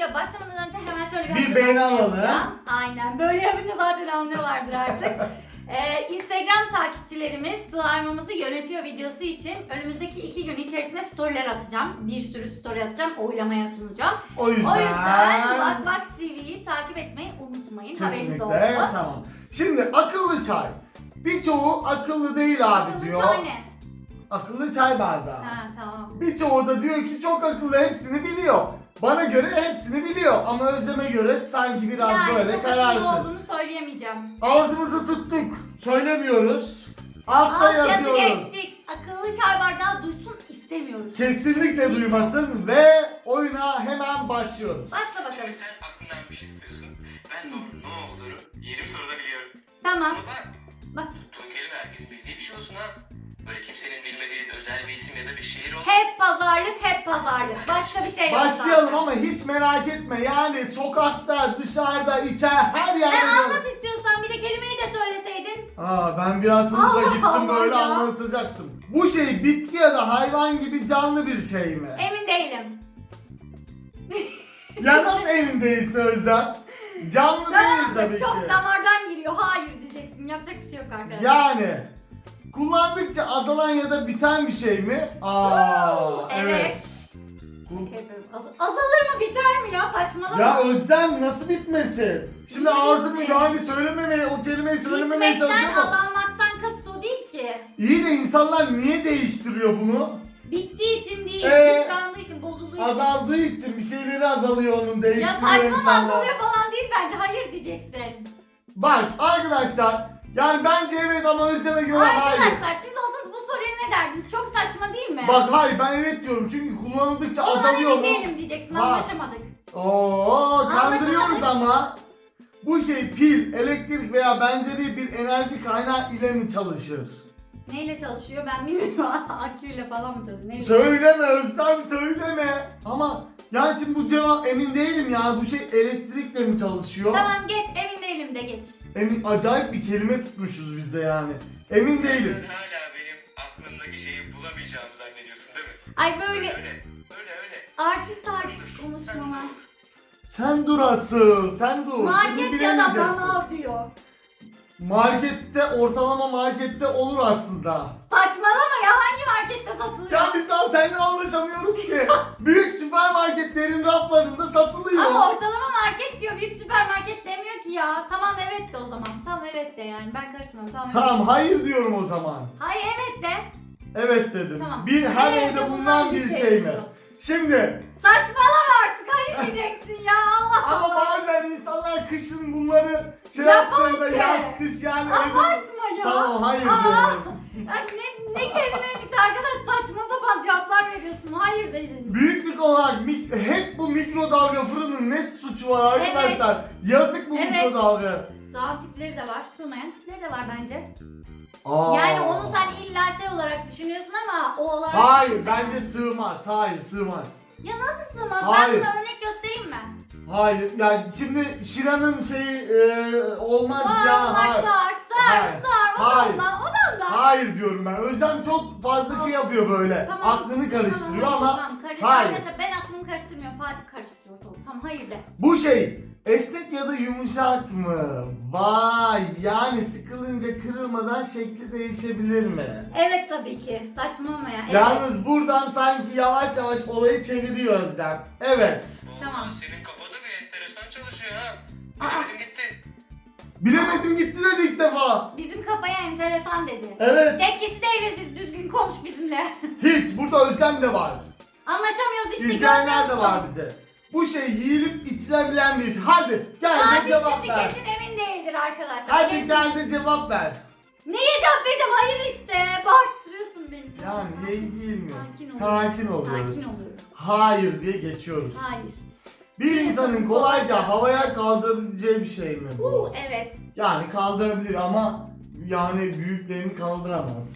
video başlamadan önce hemen şöyle bir, Bir beğeni alalım. Aynen. Böyle yapınca zaten anlıyorlardır artık. Ee, Instagram takipçilerimiz slime'ımızı yönetiyor videosu için önümüzdeki iki gün içerisinde storyler atacağım. Bir sürü story atacağım. Oylamaya sunacağım. O yüzden, O yüzden Bak Bak TV'yi takip etmeyi unutmayın. Haberiniz kesinlikle olsun. tamam. Şimdi akıllı çay. Birçoğu akıllı değil abi Akıllı diyor. çay ne? Akıllı çay bardağı. Ha tamam. Birçoğu da diyor ki çok akıllı hepsini biliyor. Bana göre hepsini biliyor ama Özlem'e göre sanki biraz yani böyle çok kararsız. olduğunu söyleyemeyeceğim. Ağzımızı tuttuk. Söylemiyoruz. Altta Alt yazı yazıyoruz. geçtik. Akıllı çay bardağı duysun istemiyoruz. Kesinlikle duymasın ve oyuna hemen başlıyoruz. Başla Şimdi bakalım. sen aklından bir şey istiyorsun. Ben onun ne olduğunu 20 soruda biliyorum. Tamam. Ama bak, Bak. tuttuğun kelime herkesin bildiği bir şey olsun ha. Böyle kimsenin bilmediği özel bir isim ya da bir şehir olmasın. Hep pazarlık, hep pazarlık. Başka bir şey yok. Başlayalım zaten. ama hiç merak etme yani sokakta, dışarıda, içer her yerde E gör- anlat istiyorsan bir de kelimeyi de söyleseydin. Aa ben biraz hızla Allah gittim Allah böyle ya. anlatacaktım. Bu şey bitki ya da hayvan gibi canlı bir şey mi? Emin değilim. ya nasıl emin değilsin Özlem? Canlı değil tabii Çok ki. damardan giriyor. Hayır diyeceksin. Yapacak bir şey yok arkadaşlar. Yani kullandıkça azalan ya da biten bir şey mi? Aa evet. azalır mı biter mi ya saçmalama. Ya Özlem nasıl bitmesin? Şimdi Niye ağzımı bitsin? yani söylememeye, o kelimeyi söylememeye Bitmekten çalışıyorum azalmaktan kasıt o değil ki. iyi de insanlar niye değiştiriyor bunu? Bittiği için değil, Ee, tıkandığı için, bozulduğu için. Azaldığı için bir şeyleri azalıyor onun Ya değiştiriyor saçma mı insanlar. azalıyor falan değil bence. Hayır diyeceksin. Bak arkadaşlar yani bence evet ama Özlem'e göre hayır. Arkadaşlar siz olsanız bu soruya ne derdiniz? Çok saçma değil mi? Bak hayır ben evet diyorum çünkü kullanıldıkça o zaman azalıyor mu? değilim diyeceksin. Ha. Anlaşamadık. Oo kandırıyoruz ama. Bu şey pil, elektrik veya benzeri bir enerji kaynağı ile mi çalışır? Neyle çalışıyor ben bilmiyorum. Aküyle falan mı çalışıyor? Neyle? Söyleme Özlem söyleme. Ama yani şimdi bu cevap emin değilim yani bu şey elektrikle mi çalışıyor? Tamam geç. Emin de geç. Emin acayip bir kelime tutmuşuz biz de yani. Emin değilim. Sen hala benim aklımdaki şeyi bulamayacağımı zannediyorsun değil mi? Ay Öyle böyle öyle. Öyle öyle. artist artist dur, sen dur konuşmalar. Sen dur asıl, sen dur. Şimdi Market ya da bilemeyeceksin. manav diyor. Markette, ortalama markette olur aslında. Saçmalama ya hangi markette satılıyor? Ya biz daha seninle anlaşamıyoruz ki. Büyük süpermarketlerin raflarında satılıyor. Ya. Tamam evet de o zaman. Tamam evet de yani. Ben karışmam. Tamam. evet. Tamam hayır diyorum o zaman. Hayır evet de. Evet dedim. Tamam. Bir her Evet, evde bulunan bir şey şey mi? Şimdi Saçmalama artık. Hayır diyeceksin ya. Allah ama Allah. bazen insanlar kışın bunları şey Yapar yaptığında ki. yaz kış yani evde... Abartma ya. Tamam hayır Aa. diyorum. Ya ne, ne kelimeymiş arkadaş saçma sapan cevaplar veriyorsun. Hayır dedin. Büyüklük olarak mik- hep bu mikrodalga fırının ne suçu var arkadaşlar? Yazık bu Evet. mikrodalga. Sağ tipleri de var. Sığmayan tipleri de var bence. Aa. Yani onu sen illa şey olarak düşünüyorsun ama o olarak Hayır bence sığmaz. Hayır sığmaz. Ya nasıl sığmaz? Hayır. Ben sana örnek göstereyim mi? Hayır yani şimdi Şira'nın şeyi e, olmaz Var, ya var, hayır. sar, sar, Hayır. sar. Hayır. Odan da, odan da. Hayır diyorum ben. Özlem çok fazla şey yapıyor böyle. Tamam. Aklını karıştırıyor Tamam, ama tamam, karış- hayır. Arkadaşlar ben aklımı karıştırmıyorum. Fatih karıştırıyor. Tamam hayır de. bu şey esnek ya da yumuşak mı? Vay yani sıkılınca kırılmadan şekli değişebilir mi? Evet tabii ki. Saçmalama ya. Evet. Yalnız buradan sanki yavaş yavaş olayı çeviriyor Özlem. Evet. Tamam. Senin kafada bir enteresan çalışıyor ha. Aa. Bilemedim gitti. Bilemedim gitti dedi ilk defa. Bizim kafaya enteresan dedi. Evet. Tek kişi değiliz biz düzgün konuş bizimle. Hiç. Burada Özlem de var. Anlaşamıyoruz işte İzleyenler görmüyor de musun? var bize. Bu şey yiyilip içilebilen bir şey. Hadi gel de Fatih cevap şimdi ver. kesin emin değildir arkadaşlar. Hadi Kesin. gel de cevap ver. Neye cevap vereceğim? Hayır işte. Bağırttırıyorsun beni. Yani Sakin- iyi değil mi? Sakin. Sakin oluyoruz. Sakin oluyorum. Hayır diye geçiyoruz. Hayır. Bir insanın kolayca havaya kaldırabileceği bir şey mi bu? Uh, evet. Yani kaldırabilir ama yani büyüklerini kaldıramaz.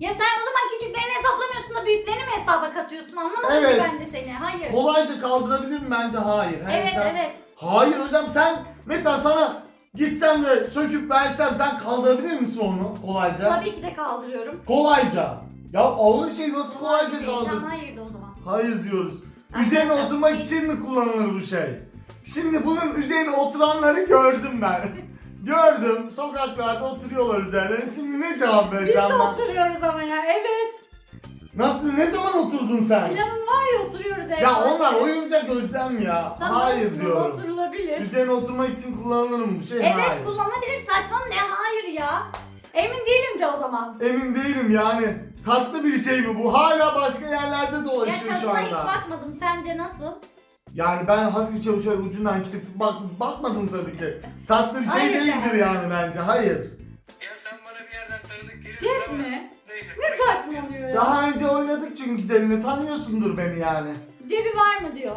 Ya sen o zaman küçüklerini hesaplamıyorsun da büyüklerini mi hesaba katıyorsun? Anlamadım Evet. ki ben de seni. Hayır. Kolayca kaldırabilir mi? Bence hayır. Hani evet sen- evet. Hayır hocam sen mesela sana gitsem de söküp versem sen kaldırabilir misin onu kolayca? Tabii ki de kaldırıyorum. Kolayca. Ya ağır şey nasıl Kolay kolayca değil. Tamam, kaldırsın? hayır de o zaman. Hayır diyoruz. Üzerine de- oturmak için mi kullanılır bu şey? Şimdi bunun üzerine oturanları gördüm ben. gördüm. Sokaklarda oturuyorlar üzerine. Şimdi ne cevap Biz vereceğim de ben? oturuyoruz ama ya evet. Nasıl? Ne zaman oturdun sen? Sinan'ın var ya oturuyoruz evde. Ya onlar oyuncak özlem ya. Tamam, Hayır diyorum. Oturulabilir. Üzerine oturmak için kullanılır mı bu şey? Evet Hayır. kullanabilir saçma ne hayır ya. Emin değilim de o zaman. Emin değilim yani. Tatlı bir şey mi bu? Hala başka yerlerde Ya dolaşıyor şu tadına hiç anda. bakmadım sence nasıl? Yani ben hafifçe şöyle ucundan kesip baktım. Bakmadım tabii ki. Tatlı bir şey Hayır değildir yani. yani bence. Hayır. Ya sen bana bir yerden tanıdık geliyorsun Cep ama. mi? Neyse. Ne saçmalıyor ya. Daha önce oynadık çünkü seninle. Tanıyorsundur beni yani. Cebi var mı diyor.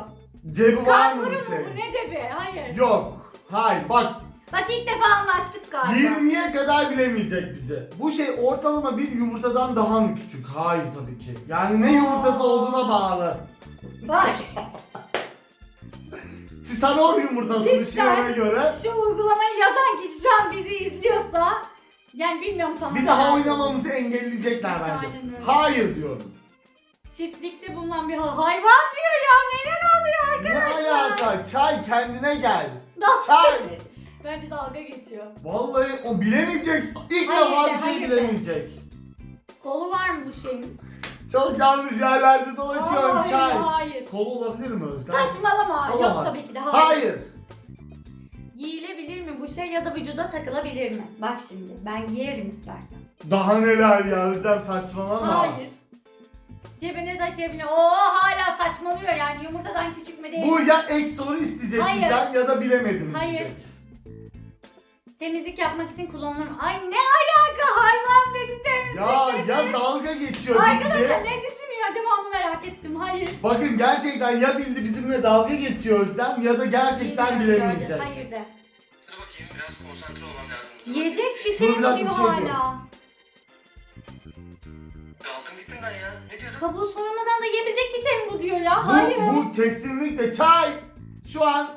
Cebi var mı Kanguru bir mu şey? bu ne cebi? Hayır. Yok. Hayır bak Bak ilk defa anlaştık galiba. 20'ye kadar bilemeyecek bizi. Bu şey ortalama bir yumurtadan daha mı küçük? Hayır tabii ki. Yani ne yumurtası olduğuna bağlı. Bak Tisanor yumurtası Cidden. dışına göre. şu uygulamayı yazan kişi şu an bizi izliyorsa yani bilmiyorum sana. Bir daha oynamamızı engelleyecekler bence. Aynen öyle. Hayır diyorum. Çiftlikte bulunan bir ha- hayvan diyor ya neler oluyor Ne arkadaşlar? alaka? Çay kendine gel. Dalga Çay. Bence dalga geçiyor. Vallahi o bilemeyecek. İlk Hayır defa de, bir şey hayır de. bilemeyecek. Kolu var mı bu şeyin? Çok yanlış yerlerde dolaşıyor Hayır, çay. hayır. Kol olabilir mi Özlem? Saçmalama. Yok Olamaz. tabii ki de hayır. Hayır. Giyilebilir mi şey ya da vücuda takılabilir mi? Bak şimdi ben giyerim istersen. Daha neler ya Özlem saçmalama. Hayır. Cebine taşıyabilir. Oo hala saçmalıyor yani yumurtadan küçük mü değil Bu ya ek soru isteyecek Hayır. bizden ya da bilemedim Hayır. diyecek. Temizlik yapmak için kullanılır mı? Ay ne alaka hayvan dedi temizlik Ya dedi. ya dalga geçiyor Arkadaşlar bildi. ne düşünüyor acaba onu merak ettim. Hayır. Bakın gerçekten ya bildi bizimle dalga geçiyor Özlem ya da gerçekten Bilmiyorum, bilemeyecek. göreceğiz. Hayır de. Dur konsantre olmam lazım. Yiyecek bir Dur, şey bir mi dakika, diyor bir şey hala? Daldım gittim ben ya. Ne diyordun? Kabuğu soyulmadan da yiyebilecek bir şey mi bu diyor ya? Bu, Hayır. bu kesinlikle çay. Şu an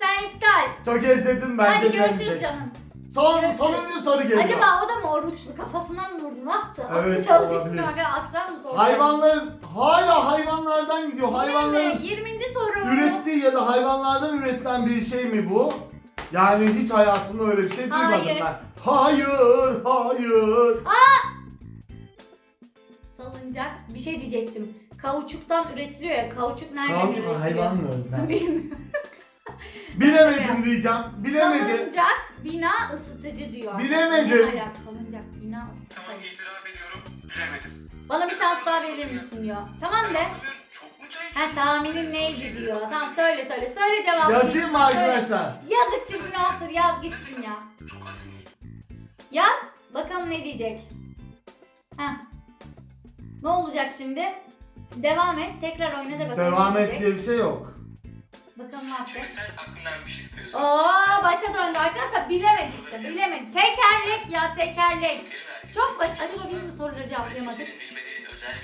Sen iptal. çok ezledim bence Hadi görüşürüz bilemeyecek. canım. Son, Görüşürüz. sonuncu soru geliyor. Acaba o da mı oruçlu kafasına mı vurdu ne yaptı? Evet, Aklı çalışmıyor olabilir. aga akşam mı sordu? Hayvanların hala hayvanlardan gidiyor. Hayvanların 20. soru. ürettiği ya da hayvanlardan üretilen bir şey mi bu? Yani hiç hayatımda öyle bir şey duymadım Hayır. ben. Hayır, hayır. Salıncak bir şey diyecektim. Kauçuktan üretiliyor ya. Kauçuk nereden Kauçuk üretiliyor? hayvan mı Özlem? Bilmiyorum. Bilemedim diyeceğim. Bilemedim. Salıncak bina ısıtıcı diyor. Bilemedim. Ne alaka salıncak bina Tamam ısıtıcı. itiraf ediyorum. Bilemedim. Bana bir şans daha verir misin diyor. Tamam de. Çok mu çay Ha tahminin neydi diyor. Tamam söyle söyle. Söyle cevabını. Yazayım mı Söyle. arkadaşlar? Yazık cebine otur yaz gitsin ya. Çok azimliyim. Yaz. Bakalım ne diyecek. Heh. Ne olacak şimdi? Devam et. Tekrar oyna da bakalım Devam ne et diyecek. diye bir şey yok. Bakalım ne yapacak. Şimdi sen aklından bir şey tutuyorsun. Oo başa döndü arkadaşlar. Bilemedi işte. Bilemedi. Tekerlek ya tekerlek. Çok basit. Acaba biz mi soruları cevaplayamadık? kimsenin bilmediği özel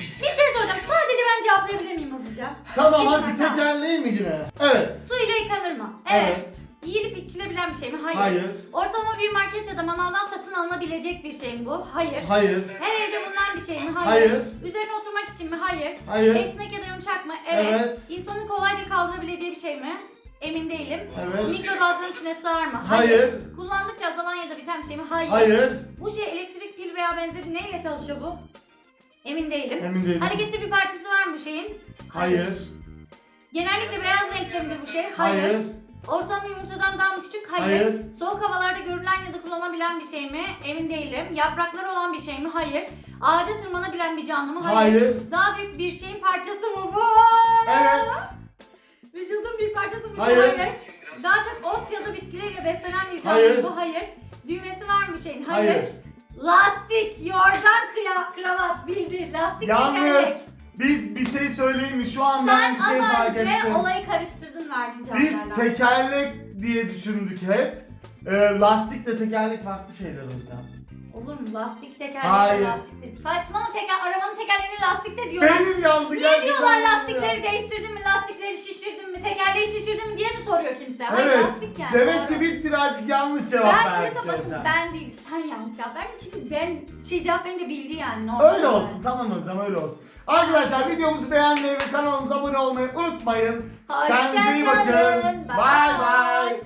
bir şey soracağım. Sadece ben cevaplayabilir miyim hızlıca? Tamam hadi hata. tekerleği mi yine? Evet. Suyla yıkanır mı? Evet. Yiyilip içilebilen bir şey mi? Hayır. Hayır. Ortalama bir market ya da manavdan satın alınabilecek bir şey mi bu? Hayır. Hayır. Her evde bulunan bir şey mi? Hayır. Hayır. Üzerine oturmak için mi? Hayır. Hayır. Esnek ya da yumuşak mı? Evet. Evet. İnsanın kolayca kaldırabileceği bir şey mi? Emin değilim. Evet. Mikrodalganın içine sığar mı? Hayır. Kullandıkça azalan ya da biten bir şey mi? Hayır. Hayır. Bu şey elektrik, pil veya benzeri neyle çalışıyor bu? Emin değilim. Emin değilim. Hareketli bir parçası var mı bu şeyin? Hayır. Genellikle beyaz renkte midir bu şey? Hayır. Ortalama yumurtadan daha mı küçük? Hayır. Hayır. Soğuk havalarda görülen ya da kullanılabilen bir şey mi? Emin değilim. Yaprakları olan bir şey mi? Hayır. Ağaca tırmanabilen bir canlı mı? Hayır. Daha büyük bir şeyin parçası mı bu? Evet. Vücudun bir parçası mı? Hayır. Biraz Daha çok ot ya da bitkilerle beslenen bir canlı Hayır. mı? Bu hayır. Düğmesi var mı şeyin? Hayır. Hayır. Lastik, yorgan, kıya, kravat bildi. Lastik Yalnız tekerlek. biz bir şey söyleyeyim mi? Şu an ben Sen bir şey az fark önce ettim. olayı karıştırdın verdin Biz cevaplarla. tekerlek diye düşündük hep. Ee, lastikle tekerlek farklı şeyler o yüzden. Olur mu? Lastik tekerlek Hayır. lastik değil. Saçmalama teker, arabanın tekerleğini lastikle ne diyorlar? Benim yandı Niye gerçekten. diyorlar lastikleri değiştirdin mi, lastikleri şişirdin mi, tekerleği şişirdin mi diye mi soruyor kimse? Hayır, Evet. lastik yani. Demek ki biz birazcık yanlış cevap Ben size verdik bakın ben değil sen yanlış cevap verdin çünkü ben şey cevap verince bildi yani normal. Öyle olsun tamam o zaman öyle olsun. Arkadaşlar videomuzu beğenmeyi ve kanalımıza abone olmayı unutmayın. Hoşça Kendinize iyi bakın. kalın. Bay bay.